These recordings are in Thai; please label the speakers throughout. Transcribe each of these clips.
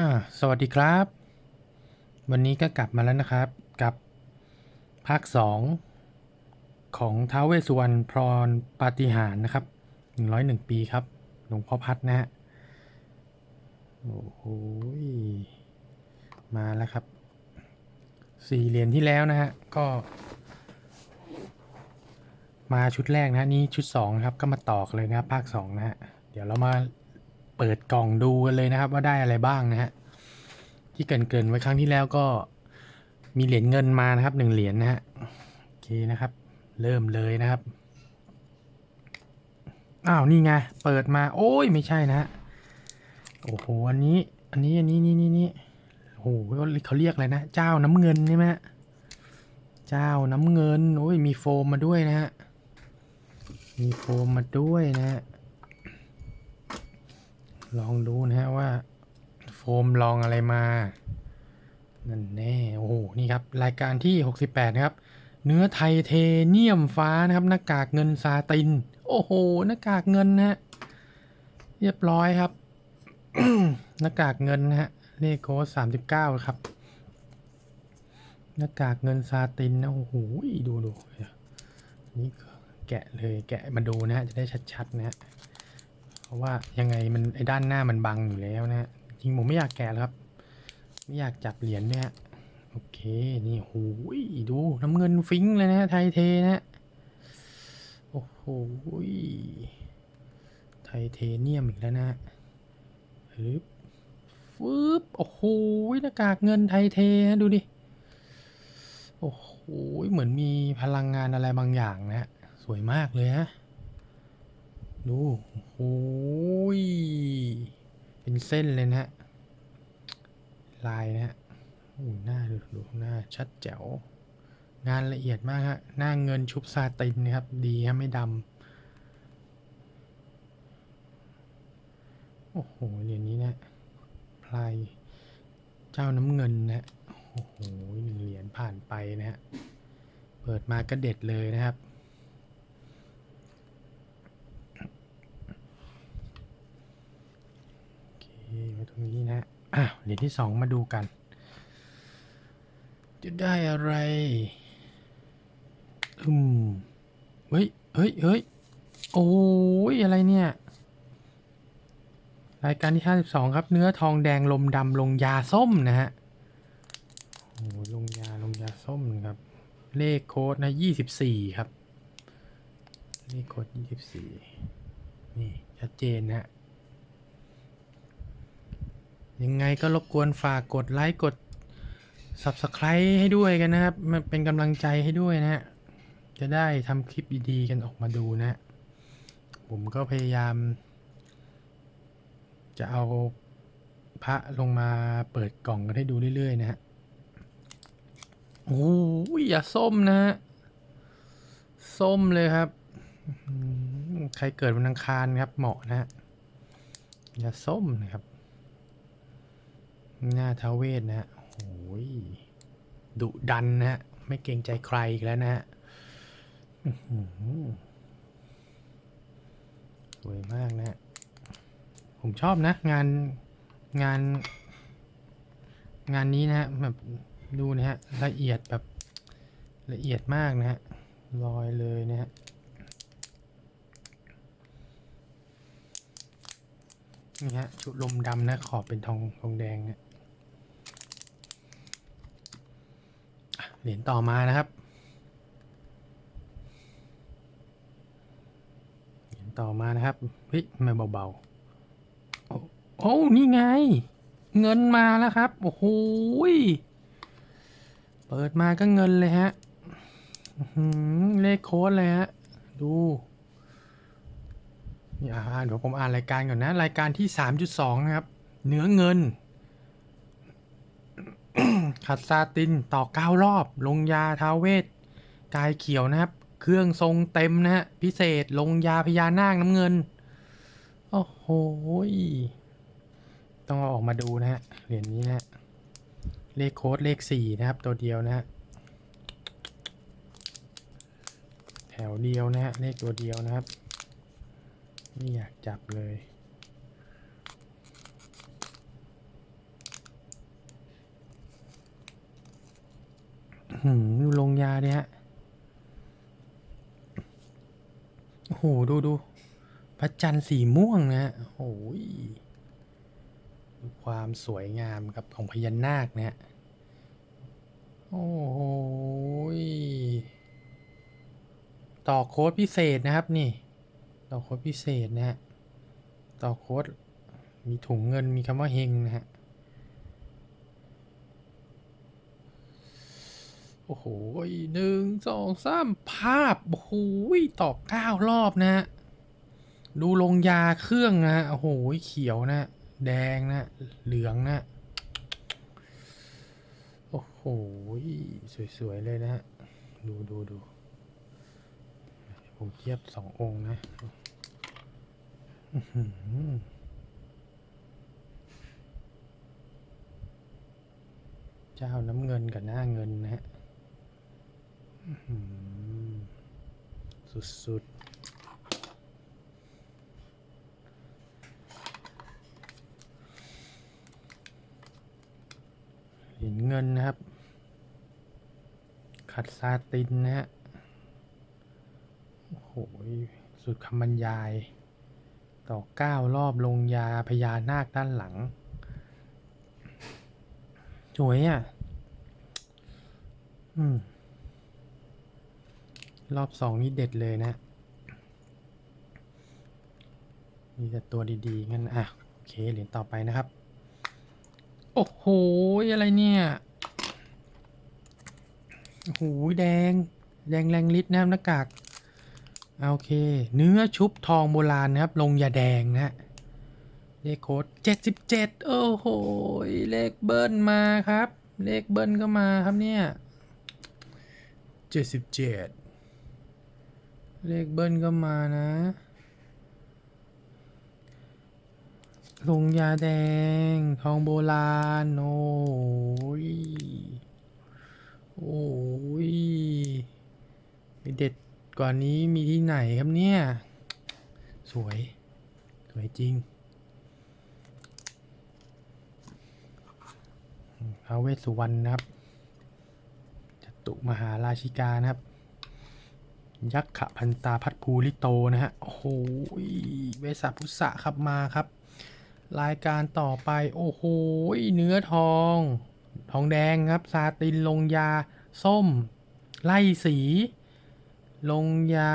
Speaker 1: อ่าสวัสดีครับ วันนี้ก็กลับมาแล้วนะครับกับภาค 2 ของท้าวเวสสุวรรณพรปาฏิหารนะครับ 101 ปีครับ หลวงพ่อพัดนะฮะ โอ้โหมาแล้วครับสี่เหรียญที่แล้วนะฮะ ก็ มาชุดแรกนะนี่ชุด 2 ครับ ก็มาต่อกันเลยนะภาค 2 นะฮะ เดี๋ยวเรามา เปิดกล่องดูกันเลยนะครับว่าได้อะไรบ้างนะฮะที่เกรินๆไว้ครั้งที่แล้วก็มีเหรียญเงินมานะครับหนึ่งเหรียญนะฮะโอเคนะครับ เริ่มเลยนะครับอ้าวนี่ไงเปิดมาโอ้ยไม่ใช่นะฮะโอ้โหอันนี้อันนี้อันนี้นี่นี่นี่โอ้โหเขาเรียกอะไรนะเจ้าน้ำเงินใช่ไหมฮะเจ้าน้ำเงินโอ้ยมีโฟมมาด้วยนะฮะมีโฟมมาด้วยนะฮะ ลองดูนะฮะว่า โฟมลองอะไรมา นั่นแน่โอ้โห นี่ครับ รายการที่ 68 นะครับ เนื้อไทเทเนียมฟ้านะครับ หน้ากากเงินซาติน โอ้โห หน้ากากเงินนะฮะ เรียบร้อยครับ หน้ากากเงินนะฮะ เลขโค้ด39 ครับ หน้ากากเงินซาตินนะโอ้โห ดูดูนี่แกะเลยแกะมาดูนะฮะ จะได้ชัดๆนะฮะ เพราะว่ายังไงมันไอ้ด้านหน้ามันบังอยู่แล้วนะฮะจริงผมไม่อยากแกะแล้วครับ ไม่อยากจับเหรียญเนี่ยโอเคนี่โอ้ยดูน้ำเงินฟิงเลยนะไทยเทนะโอ้โหไทเทเนียมอีกแล้วนะฮึบฟึบโอ้โหหน้ากากเงินไทยเทนะดูดิโอ้โหเหมือนมีพลังงานอะไรบางอย่างนะสวยมากเลยฮะ ดู โอ้ย เป็นเส้นเลยนะฮะ ลายนะฮะโอ้หน้าดูดูหน้าชัดแจ๋ว งานละเอียดมากฮะ หน้าเงินชุบซาตินนะครับ ดีฮะไม่ดำ โอ้โห เหรียญนี้นะพลายเจ้าน้ำเงินนะโอ้โหหนึ่งเหรียญผ่านไปนะฮะ เปิดมาก็เด็ดเลยนะครับ โอเคไว้ ตรงนี้นะอ้าวเหรียญที่สองมาดูกัน จะได้อะไร อืม เฮ้ย เฮ้ย เฮ้ย โอ้ย อะไรเนี่ย รายการที่ 52 ครับ เนื้อทองแดงลมดำลงยาส้มนะฮะ โอ้ยลงยาลงยาส้มนะครับ เลขโค้ดนะ 24 ครับ เลขโค้ด 24 นี่ ชัดเจนนะฮะ ยังไงก็รบกวนฝากกดไลค์กด Subscribe ให้ด้วยกันนะครับ มันเป็นกำลังใจให้ด้วยนะฮะจะได้ทำคลิปดีๆกันออกมาดูนะ ผมก็พยายาม จะเอาพระลงมาเปิดกล่องกันให้ดูเรื่อย ๆ นะฮะ โอ้ยอย่าส้มนะฮะ ส้มเลยครับ ใครเกิดวันอังคารครับเหมาะนะฮะ อย่าส้มนะครับ หน้าทาเวศนะฮะโอ้ยดุดันนะฮะ ไม่เกรงใจใครอีกแล้วนะฮะสวยมากนะฮะผมชอบนะ งานงาน งานนี้นะฮะแบบดูนะฮะ ละเอียดแบบละเอียดมากนะฮะลอยเลยนะฮะนี่ฮะชุดลมดำนะขอบเป็นทองทองแดงเนี่ยอะ เหรียญต่อมานะครับ เหรียญต่อมานะครับเฮ้ยทำไมเบาๆโอ้โอ้นี่ไง เงินมาแล้วครับ โอ้โหเปิดมาก็เงินเลยฮะเลขโค้ดเลยฮะ ดูนี่อ่าเดี๋ยวผมอ่านรายการก่อนนะ รายการที่ 3.2 นะครับ เนื้อเงิน ขัดซาตินต่อ9รอบ ลงยาท้าเวศกายเขียวนะครับ เครื่องทรงเต็มนะฮะ พิเศษลงยาพญานาคน้ำเงิน โอ้โหยต้องเอาออกมาดูนะฮะ เหรียญนี้นะฮะ เลขโค้ดเลข4นะครับ ตัวเดียวนะฮะ แถวเดียวนะฮะ เลขตัวเดียวนะครับ ไม่อยากจับเลย หืมลงยาเนี่ยฮะโอ้โห ดูดูพระจันทร์สีม่วงนะโอ้โหยความสวยงามครับของพญานาคนะฮะโอ้โหต่อโค้ดพิเศษนะครับนี่ ต่อโค้ดพิเศษนะฮะ ต่อโค้ดมีถุงเงินมีคำว่าเฮงนะฮะ โอ้โหหนึ่งสองสามภาพ โอ้โหต่อเก้ารอบนะฮะดูลงยาเครื่องนะ โอ้โห เขียวนะ แดงนะ เหลืองนะ โอ้โห สวย ๆ เลยนะฮะดูดูดูผมเทียบสององค์นะเจ้าน้ำเงินกับหน้าเงินนะฮะ สุดๆเหรียญเงินนะครับ ขัดซาตินนะฮะ โอ้โห สุดคำบรรยาย ต่อเก้ารอบลงยาพญานาคด้านหลัง สวยอะ อืม รอบสองนี่เด็ดเลยนะ มีแต่ตัวดีๆ งั้น อะ โอเค เหรียญต่อไปนะครับ โอ้โห อะไรเนี่ย โอ้โห แดง แดงแรงฤทธิ์นะครับหน้ากากโอเค เนื้อชุบทองโบราณนะครับ ลงยาแดงนะเลขโค้ดเจ็ดสิบเจ็ดโอ้โห เลขเบิ้ลมาครับ เลขเบิ้ลก็มาครับเนี่ยเจ็ดสิบ เลขเบิ้ลก็มานะ ลงยาแดง ทองโบราณ โอ้ย โอ้ยมีเด็ดกว่านี้มีที่ไหนครับเนี่ย สวย สวยจริงท้าวเวสสุวรรณนะครับจตุมหาราชิกานะครับ ยักษ์ขพันตาพัดภูริโตนะฮะ โอ้โหเวสาพุสะครับมาครับ รายการต่อไป โอ้โหเนื้อทอง ทองแดงครับ ซาตินลงยา ส้ม ไล่สี ลงยา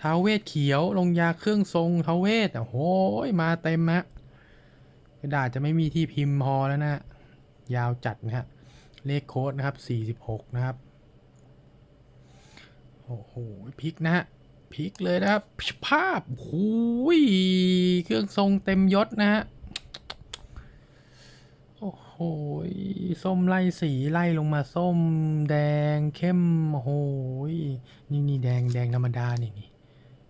Speaker 1: ท้าเวทเขียว ลงยาเครื่องทรงท้าเวทโอ้โหมาเต็มฮะกระดาษจะไม่มีที่พิมพ์พอแล้วนะฮะยาวจัดนะฮะ เลขโค้ดนะครับ 46 นะครับ โอ้โหพลิกนะฮะพลิกเลยนะครับภาพโอ้ยเครื่องทรงเต็มยศนะฮะโอ้โหส้มไล่สีไล่ลงมาส้มแดงเข้มโอ้โหนี่นี่แดงแดงธรรมดานี่นี่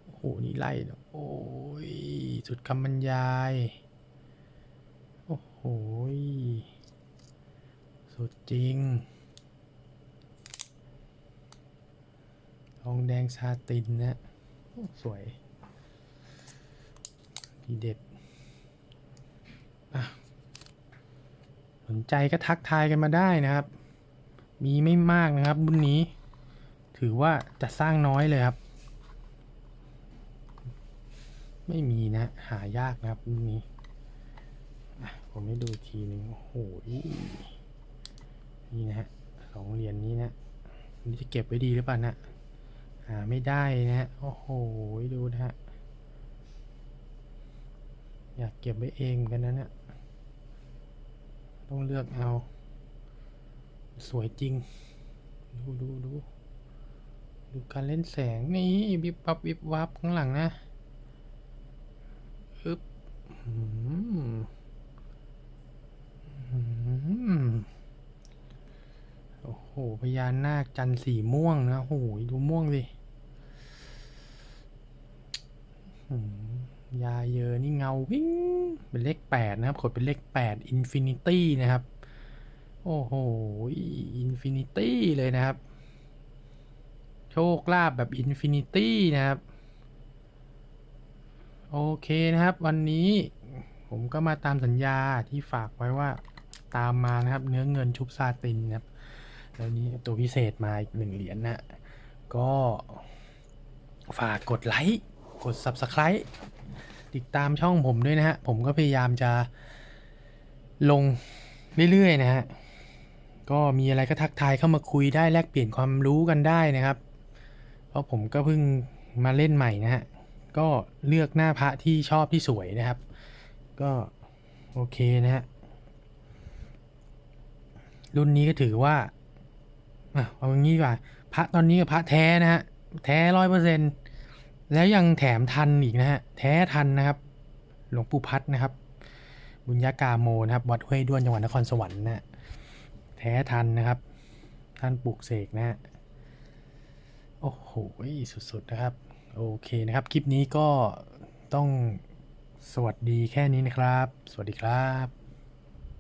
Speaker 1: โอ้โหนี่ไล่โอ้ยสุดคำบรรยายโอ้โหสุดจริง ทองแดงชาตินนะสวยทีเด็ดอะสนใจก็ทักทายกันมาได้นะครับ มีไม่มากนะครับรุ่นนี้ ถือว่าจะสร้างน้อยเลยครับ ไม่มีนะ หายากนะครับรุ่นนี้ผมให้ดูทีหนึ่งโอ้โหนี่นะฮะสองเหรียญนี้นะนี่จะเก็บไว้ดีหรือเปล่านะ หาไม่ได้นะฮะ โอ้โห ดูนะฮะ อยากเก็บไว้เองเหมือนกันนะเนี่ย ต้องเลือกเอา สวยจริง ดูดูดูดูการเล่นแสง นี่วิบวับวิบวับข้างหลังนะ อึ๊บอืมอืม โอ้โหพญานาคจันสีม่วงนะโอ้โหดูม่วงสิยาเยอนี่เงาวิ่งเป็นเลขแปดนะครับกดเป็นเลขแปดอินฟินิตี้นะครับ โอ้โหอินฟินิตี้เลยนะครับ โชคลาภแบบอินฟินิตี้นะครับ โอเคนะครับวันนี้ผมก็มาตามสัญญาที่ฝากไว้ว่าตามมานะครับ เนื้อเงินชุบซาตินนะครับ แล้วนี้ตัวพิเศษมาอีกหนึ่งเหรียญนะก็ฝากกดไลค์ กด Subscribe ติดตามช่องผมด้วยนะฮะ ผมก็พยายามจะลงเรื่อยๆนะฮะ ก็มีอะไรก็ทักทายเข้ามาคุยได้แลกเปลี่ยนความรู้กันได้นะครับ เพราะผมก็เพิ่งมาเล่นใหม่นะฮะ ก็เลือกหน้าพระที่ชอบที่สวยนะครับ ก็โอเคนะฮะ รุ่นนี้ก็ถือว่า อะเอางนี้กว่าพระตอนนี้ก็พระแท้นะฮะ แท้ร้อยเปอร์เซ็นแล้วยังแถมทันอีกนะฮะ แท้ทันนะครับ หลวงปู่พัดนะครับ บุญญากาโมนะครับ วัดห้วยด้วนจังหวัดนครสวรรค์นะฮะแท้ทันนะครับ ท่านปลูกเสกนะฮะ โอ้โห สุดๆนะครับ โอเคนะครับ คลิปนี้ก็ต้องสวัสดีแค่นี้นะครับ สวัสดีครับ